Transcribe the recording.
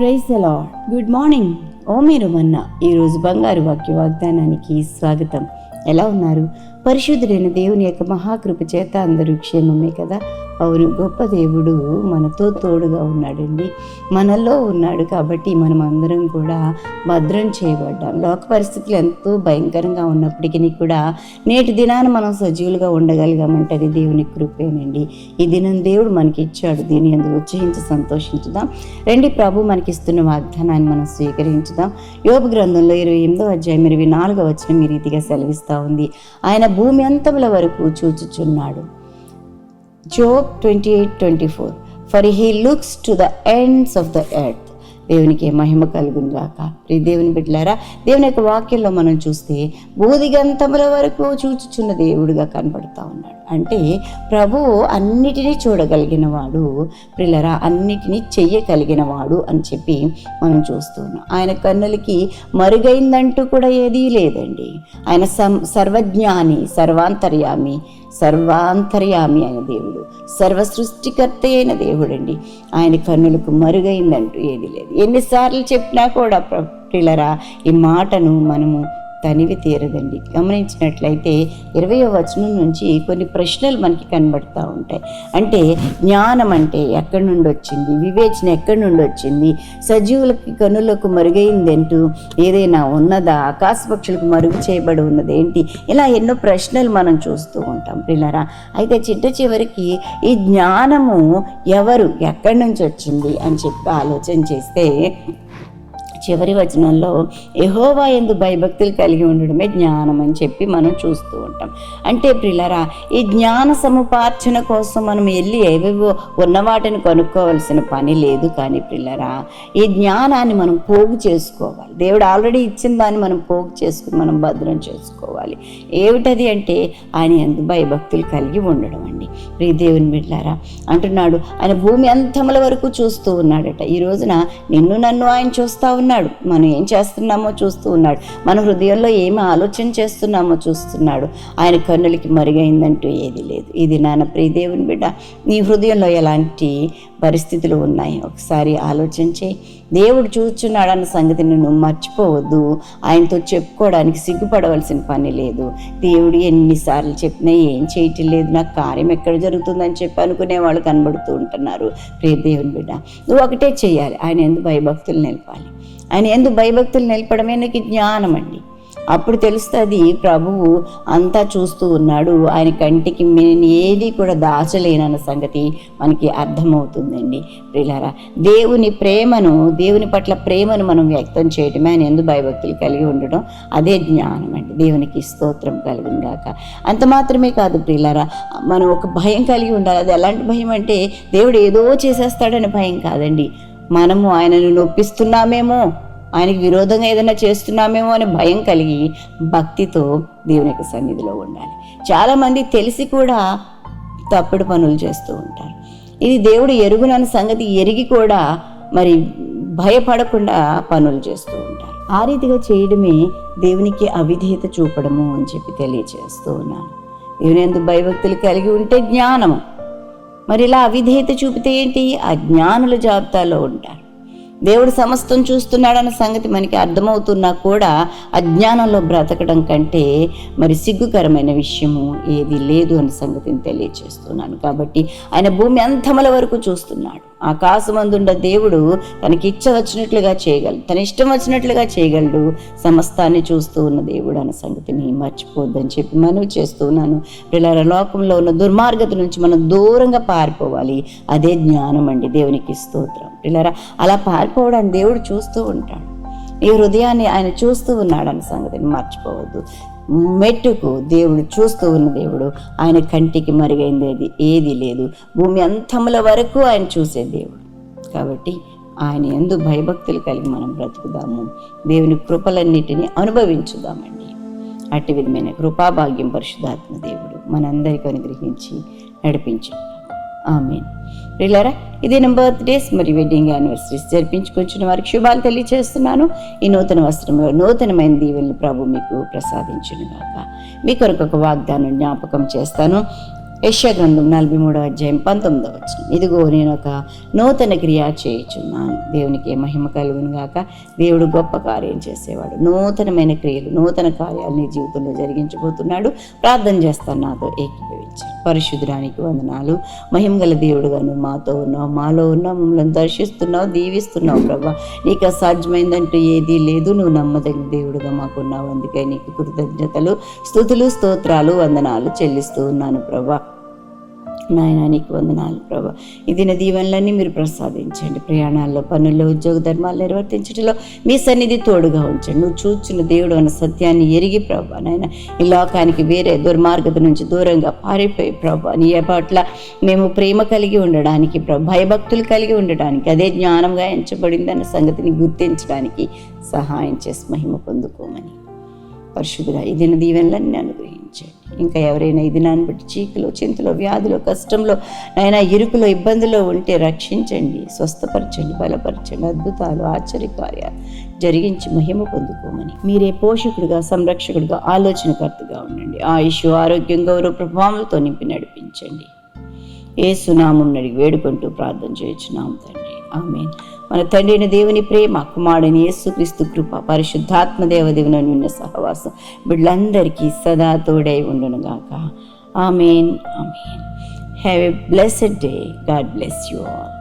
praise the lord good morning. ఓ మీరు మన్న ఈరోజు బంగారు వాక్య వాగ్దానానికి స్వాగతం. ఎలా ఉన్నారు? పరిశుద్ధుడైన దేవుని యొక్క మహాకృప చేత అందరూ క్షేమమే కదా? అవును గొప్ప దేవుడు మనతో తోడుగా ఉన్నాడండి. మనలో ఉన్నాడు కాబట్టి మనం అందరం కూడా భద్రం చేయబడ్డాం. లోక పరిస్థితులు ఎంతో భయంకరంగా ఉన్నప్పటికీ కూడా నేటి దినాన మనం సజీవులుగా ఉండగలిగామంటే అది దేవుని కృపేనండి. ఈ దినం దేవుడు మనకి ఇచ్చాడు దీని ఎందుకు ఉత్సహించి సంతోషించుదాం. రండి ప్రభు మనకి ఇస్తున్న వాగ్దానాన్ని మనం స్వీకరించుదాం. యోగ గ్రంథంలో ఇరవై ఎనిమిదో అధ్యాయం ఇరవై నాలుగో వచ్చిన మీ రీతిగా సెలవిస్తూ ఉంది. ఆయన భూమి అంతముల వరకు చూచుచున్నాడు. Job twenty eight twenty four for he looks to the ends of the earth దేవునికి మహిమ కలుగును గాక దేవుని బిడ్డలారా దేవుని యొక్క వాక్యంలో మనం చూస్తే బోధిగంతముల వరకు చూచుచున్న దేవుడిగా కనబడుతూ ఉన్నాడు. అంటే ప్రభువు అన్నిటినీ చూడగలిగిన వాడు ప్రిల్లరా అన్నిటినీ చెయ్యగలిగిన వాడు అని చెప్పి మనం చూస్తున్నాం ఆయన కన్నులకి మరుగైందంటూ కూడా ఏదీ లేదండి. ఆయన సం సర్వజ్ఞాని సర్వాంతర్యామి సర్వాంతర్యామి అయిన దేవుడు. సర్వ సృష్టికర్త అయిన దేవుడండి. ఆయన కన్నులకు మరుగైందంటూ ఏది లేదు. ఎన్నిసార్లు చెప్పినా కూడా ప్రిలరా ఈ మాటను మనము తనివి తీరదండి. గమనించినట్లయితే ఇరవయో వచనం నుంచి కొన్ని ప్రశ్నలు మనకి కనబడుతూ ఉంటాయి. అంటే జ్ఞానం అంటే ఎక్కడి నుండి వచ్చింది వివేచన ఎక్కడి నుండి వచ్చింది సజీవులకి కనులకు మరుగైందంటూ? ఏదైనా ఉన్నదా? ఆకాశ పక్షులకు మరుగు చేయబడి ఉన్నది ఏంటి ఇలా ఎన్నో ప్రశ్నలు మనం చూస్తూ ఉంటాం పిల్లరా అయితే చిట్ట చివరికి ఈ జ్ఞానము ఎవరు? ఎక్కడి నుంచి వచ్చింది అని చెప్పి ఆలోచన చేస్తే చివరి వచనంలో ఎహోవా ఎందు భయభక్తులు కలిగి ఉండడమే జ్ఞానం అని చెప్పి మనం చూస్తూ ఉంటాం. అంటే ప్రిలరా ఈ జ్ఞాన సముపార్జన కోసం మనం వెళ్ళి ఏవేవో ఉన్న వాటిని కొనుక్కోవలసిన పని లేదు కానీ ప్రిల్లరా ఈ జ్ఞానాన్ని మనం పోగు చేసుకోవాలి. దేవుడు ఆల్రెడీ ఇచ్చిన దాన్ని మనం పోగు చేసుకుని మనం భద్రం చేసుకోవాలి. ఏమిటది అంటే ఆయన ఎందు భయభక్తులు కలిగి ఉండడం అండి. ప్రియ దేవుని బిడ్డారా అంటున్నాడు ఆయన భూమి అంతముల వరకు చూస్తూ ఉన్నాడట. ఈ రోజున నిన్ను నన్ను ఆయన చూస్తూ ఉన్నాడు మనం ఏం చేస్తున్నామో చూస్తూ ఉన్నాడు. మన హృదయంలో ఏమి ఆలోచన చేస్తున్నామో చూస్తున్నాడు. ఆయన కన్నులకి మరుగైందంటూ ఏది లేదు. ఇది నాన్న ప్రియదేవుని బిడ్డ. నీ హృదయంలో ఎలాంటి పరిస్థితులు ఉన్నాయి? ఒకసారి ఆలోచన చేయి. దేవుడు చూస్తున్నాడన్న సంగతిని నువ్వు మర్చిపోవద్దు. ఆయనతో చెప్పుకోవడానికి సిగ్గుపడవలసిన పని లేదు. దేవుడు ఎన్నిసార్లు చెప్పినా ఏం చేయటం లేదు. నాకు కార్యం ఎక్కడ జరుగుతుందని చెప్పి అనుకునే వాళ్ళు కనబడుతూ ఉంటున్నారు. ప్రియ దేవుని బిడ్డ నువ్వు ఒకటే చేయాలి ఆయన ఎందుకు భయభక్తులు నిలపాలి? ఆయన ఎందుకు భయభక్తులు నిలపడమే నీకు జ్ఞానం అండి. అప్పుడు తెలుస్తుంది ప్రభువు అంతా చూస్తూ ఉన్నాడు. ఆయన కంటికి నేను ఏది కూడా దాచలేనన్న సంగతి మనకి అర్థమవుతుందండి. ప్రిలారా దేవుని ప్రేమను దేవుని పట్ల ప్రేమను మనం వ్యక్తం చేయటమే ఆయన ఎందు భయభక్తులు కలిగి ఉండడం అదే జ్ఞానం అండి. దేవునికి స్తోత్రం కలిగి గాక. అంత మాత్రమే కాదు ప్రిలారా మనం ఒక భయం కలిగి ఉండాలి. అది ఎలాంటి భయం అంటే దేవుడు ఏదో చేసేస్తాడని భయం కాదండి. మనము ఆయనను నొప్పిస్తున్నామేమో ఆయనకి విరోధంగా ఏదైనా చేస్తున్నామేమో అనే భయం కలిగి భక్తితో దేవుని యొక్క సన్నిధిలో ఉండాలి. చాలామంది తెలిసి కూడా తప్పుడు పనులు చేస్తూ ఉంటారు. ఇది దేవుడు ఎరుగునన్న సంగతి ఎరిగి కూడా మరి భయపడకుండా పనులు చేస్తూ ఉంటారు. ఆ రీతిగా చేయడమే దేవునికి అవిధేయత చూపడము అని చెప్పి తెలియజేస్తూ ఉన్నాను. దేవుని ఎందుకు భయభక్తులు కలిగి ఉంటే జ్ఞానము మరి ఇలా అవిధేయత చూపితే ఏంటి? అజ్ఞానుల జాబితాలో ఉంటారు. దేవుడు సమస్తం చూస్తున్నాడన్న సంగతి మనకి అర్థమవుతున్నా కూడా అజ్ఞానంలో బ్రతకడం కంటే మరి సిగ్గుకరమైన విషయము ఏది లేదు అన్న సంగతిని తెలియచేస్తున్నాను. కాబట్టి ఆయన భూమి అంతముల వరకు చూస్తున్నాడు. ఆకాశమందుండ దేవుడు తనకి ఇచ్చ వచ్చినట్లుగా చేయగలడు తన ఇష్టం వచ్చినట్లుగా చేయగలడు. సమస్తాన్ని చూస్తూ ఉన్న దేవుడు అన్న సంగతిని మర్చిపోద్దని చెప్పి మనవి చేస్తున్నాను పిల్లల లోకంలో ఉన్న దుర్మార్గత నుంచి మనం దూరంగా పారిపోవాలి. అదే జ్ఞానం అండి. దేవునికి స్తోత్రం. పిల్లరా అలా పారిపోవడానికి దేవుడు చూస్తూ ఉంటాడు. ఈ హృదయాన్ని ఆయన చూస్తూ ఉన్నాడన్న సంగతిని మర్చిపోవద్దు. మెట్టుకు దేవుడు చూస్తూ ఉన్న దేవుడు ఆయన కంటికి మరుగైంది ఏది లేదు. భూమి అంతముల వరకు ఆయన చూసే దేవుడు. కాబట్టి ఆయన ఎందు భయభక్తులు కలిగి మనం బ్రతుకుదాము. దేవుని కృపలన్నిటినీ అనుభవించుదామండి. అట్టి విధమైన కృపాభాగ్యం పరిశుధాత్మ దేవుడు మనందరికీ అనుగ్రహించి నడిపించు. ఆమెన్. ప్రియులారా ఇది నా బర్త్డేస్ మరియు వెడ్డింగ్ యానివర్సరీస్ జరిపించుకొచ్చిన వారికి శుభాలు తెలియజేస్తున్నాను ఈ నూతన వస్త్రంలో నూతనమైన దీవెనలు ప్రభు మీకు ప్రసాదించును గాక మీ కొరకు ఒక వాగ్దానం జ్ఞాపకం చేస్తాను. యశ్యా గ్రంథం నలభై మూడవ అధ్యాయం పంతొమ్మిదవ వచ్చిన ఇదిగో నేను ఒక నూతన క్రియ చేయుచున్నాను. దేవునికి మహిమ కలుగును గాక. దేవుడు గొప్ప కార్యం చేసేవాడు. నూతనమైన క్రియలు నూతన కార్యాలు నీ జీవితంలో జరిగించబోతున్నాడు. ప్రార్థన చేస్తాను నాతో ఏకీభవించాను పరిశుద్ధానికి వందనాలు. మహిమ గల దేవుడుగాను మాతో ఉన్నావు మాలో ఉన్నావు మమ్మల్ని దర్శిస్తున్నావు దీవిస్తున్నావు ప్రభా. నీకు అసాధ్యమైందంటూ ఏదీ లేదు. నువ్వు నమ్మదగిన దేవుడుగా మాకున్నావు అందుకే నీకు కృతజ్ఞతలు స్థుతులు స్తోత్రాలు వందనాలు చెల్లిస్తూ ఉన్నాను ప్రభా. నాయన నీకు వందనాలు ప్రభా. ఇది నా దీవెనలన్నీ మీరు ప్రసాదించండి. ప్రయాణాల్లో పనుల్లో ఉద్యోగ ధర్మాలు నిర్వర్తించడంలో మీ సన్నిధి తోడుగా ఉంచండి. నువ్వు చూచిన దేవుడు అన్న సత్యాన్ని ఎరిగి ప్రభా నాయన ఈ లోకానికి వేరే దుర్మార్గత నుంచి దూరంగా పారిపోయి ప్రభా నీ పట్ల మేము ప్రేమ కలిగి ఉండడానికి భయభక్తులు కలిగి ఉండడానికి అదే జ్ఞానంగా ఎంచబడిందన్న సంగతిని గుర్తించడానికి సహాయం చేసి మహిమ పొందుకోమని. పరిశుద్ధుడా ఈ దిన దీవెనలన్నీ అనుగ్రహించండి. ఇంకా ఎవరైనా ఈ దినాన్ని బట్టి చీకులో చింతలో వ్యాధిలో కష్టంలో అయినా ఇరుకులో ఇబ్బందులో ఉంటే రక్షించండి స్వస్థపరచండి బలపరచండి అద్భుతాలు ఆశ్చర్యకార్యాలు జరిగించి మహిమ పొందుకోమని. మీరే పోషకుడిగా సంరక్షకుడిగా ఆలోచనకర్తగా ఉండండి. ఆయుష్ ఆరోగ్యం గౌరవ ప్రభావాలతో నింపి నడిపించండి. ఏ సునామం వేడుకుంటూ ప్రార్థన చేయొచ్చు నామతండి ఆమె మన తండ్రిని దేవుని ప్రేమ కుమారుని యేసుక్రీస్తు కృప పరిశుద్ధాత్మ దేవదేవుని ఉన్న సహవాసం వీళ్ళందరికీ సదా తోడై ఉండునుగాక amen amen. Have a blessed day God bless you all